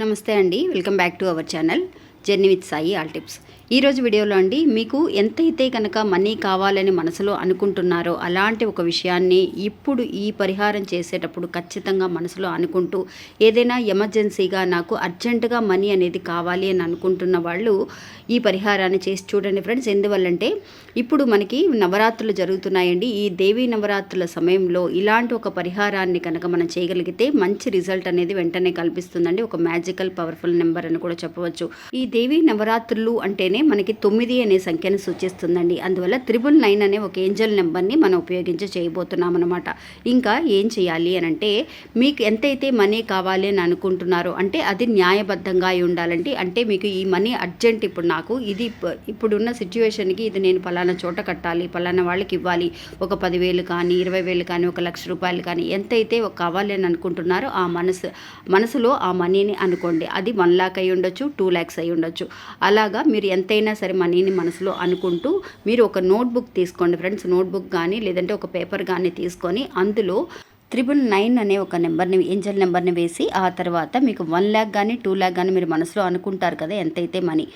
నమస్తే అండి. Welcome back to our channel. Journey with Sai all tips. ఈరోజు వీడియోలో అండి మీకు ఎంతైతే కనుక మనీ కావాలని మనసులో అనుకుంటున్నారో అలాంటి ఒక విషయాన్ని ఇప్పుడు ఈ పరిహారం చేసేటప్పుడు ఖచ్చితంగా మనసులో అనుకుంటూ ఏదైనా ఎమర్జెన్సీగా నాకు అర్జెంటుగా మనీ అనేది కావాలి అని అనుకుంటున్న వాళ్ళు ఈ పరిహారాన్ని చేసి చూడండి ఫ్రెండ్స్. ఎందువల్లంటే ఇప్పుడు మనకి నవరాత్రులు జరుగుతున్నాయండి. ఈ దేవీ నవరాత్రుల సమయంలో ఇలాంటి ఒక పరిహారాన్ని కనుక మనం చేయగలిగితే మంచి రిజల్ట్ అనేది వెంటనే కల్పిస్తుందండి. ఒక మ్యాజికల్ పవర్ఫుల్ నెంబర్ అని కూడా చెప్పవచ్చు. ఈ దేవి నవరాత్రులు అంటేనే మనకి తొమ్మిది అనే సంఖ్యను సూచిస్తుందండి. అందువల్ల త్రిబుల్ నైన్ అనే ఒక ఏంజల్ నెంబర్ని మనం ఉపయోగించి చేయబోతున్నాం అనమాట ఇంకా ఏం చేయాలి అని అంటే మీకు ఎంతైతే మనీ కావాలి అని అనుకుంటున్నారో అంటే అది న్యాయబద్ధంగా అయి ఉండాలండి. అంటే మీకు ఈ మనీ అర్జెంట్ ఇప్పుడు నాకు ఇది ఇప్పుడున్న సిచ్యువేషన్కి ఇది నేను పలానా చోట కట్టాలి పలానా వాళ్ళకి ఇవ్వాలి. ఒక పదివేలు కానీ ఇరవై వేలు కానీ ఒక లక్ష రూపాయలు కానీ ఎంతైతే ఒక కావాలి అని అనుకుంటున్నారో ఆ మనసు మనసులో ఆ మనీని అనుకోండి. అది వన్ లాక్ అయి ఉండొచ్చు టూ ల్యాక్స్ అయి ఉండొచ్చు. అలాగా మీరు ఎంతైనా సరే మనీని మనసులో అనుకుంటూ మీరు ఒక నోట్బుక్ తీసుకోండి ఫ్రెండ్స్. నోట్బుక్ కానీ లేదంటే ఒక పేపర్ కానీ తీసుకొని అందులో త్రిబుల్ నైన్ అనే ఒక నెంబర్ని ఏంజల్ నెంబర్ని వేసి ఆ తర్వాత మీకు వన్ ల్యాక్ కానీ టూ ల్యాక్ కానీ మీరు మనసులో అనుకుంటారు కదా ఎంతైతే మనీ.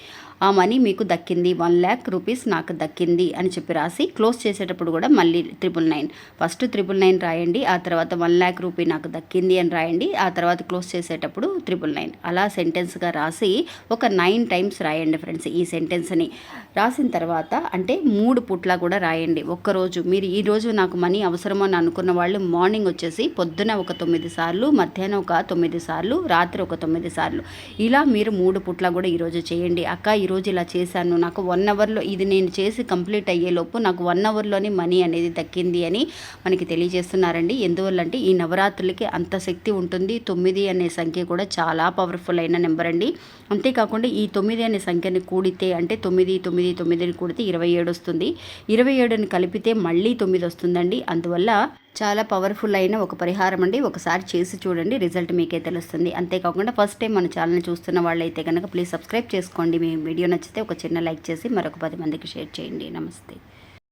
ఆ మనీ మీకు దక్కింది. వన్ ల్యాక్ రూపీస్ నాకు దక్కింది అని చెప్పి రాసి క్లోజ్ చేసేటప్పుడు కూడా మళ్ళీ triple nine. First triple nine రాయండి. ఆ తర్వాత వన్ ల్యాక్ రూపీ నాకు దక్కింది అని రాయండి. ఆ తర్వాత క్లోజ్ చేసేటప్పుడు త్రిబుల్ నైన్. అలా సెంటెన్స్గా రాసి ఒక నైన్ టైమ్స్ రాయండి ఫ్రెండ్స్ ఈ సెంటెన్స్ని రాసిన తర్వాత అంటే మూడు పుట్లా కూడా రాయండి. ఒక్కరోజు మీరు ఈ రోజు నాకు మనీ అవసరమో అని అనుకున్న వాళ్ళు మార్నింగ్ వచ్చేసి పొద్దున ఒక తొమ్మిది సార్లు మధ్యాహ్నం ఒక తొమ్మిది సార్లు రాత్రి ఒక తొమ్మిది సార్లు. ఇలా మీరు మూడు పుట్లా కూడా ఈరోజు చేయండి. అక్క ఈరోజు ఇలా చేశాను. నాకు వన్ అవర్లో ఇది నేను చేసి కంప్లీట్ అయ్యేలోపు నాకు వన్ అవర్లోనే మనీ అనేది దక్కింది అని మనకి తెలియజేస్తున్నారండి. ఎందువల్ల అంటే ఈ నవరాత్రులకి అంత శక్తి ఉంటుంది. తొమ్మిది అనే సంఖ్య కూడా చాలా పవర్ఫుల్ అయిన నెంబర్ అండి. అంతేకాకుండా ఈ తొమ్మిది అనే సంఖ్యని కూడితే అంటే తొమ్మిది తొమ్మిది తొమ్మిదిని కూడితే ఇరవై ఏడు వస్తుంది. ఇరవై ఏడుని కలిపితే మళ్ళీ తొమ్మిది వస్తుందండి. అందువల్ల చాలా పవర్ఫుల్ అయిన ఒక పరిహారం అండి. ఒకసారి చేసి చూడండి రిజల్ట్ మీకే తెలుస్తుంది. అంతేకాకుండా ఫస్ట్ టైం మన ఛానల్ చూస్తున్న వాళ్ళైతే కనుక ప్లీజ్ సబ్స్క్రైబ్ చేసుకోండి. మీ వీడియో నచ్చితే ఒక చిన్న లైక్ చేసి మరొక పది మందికి షేర్ చేయండి. నమస్తే.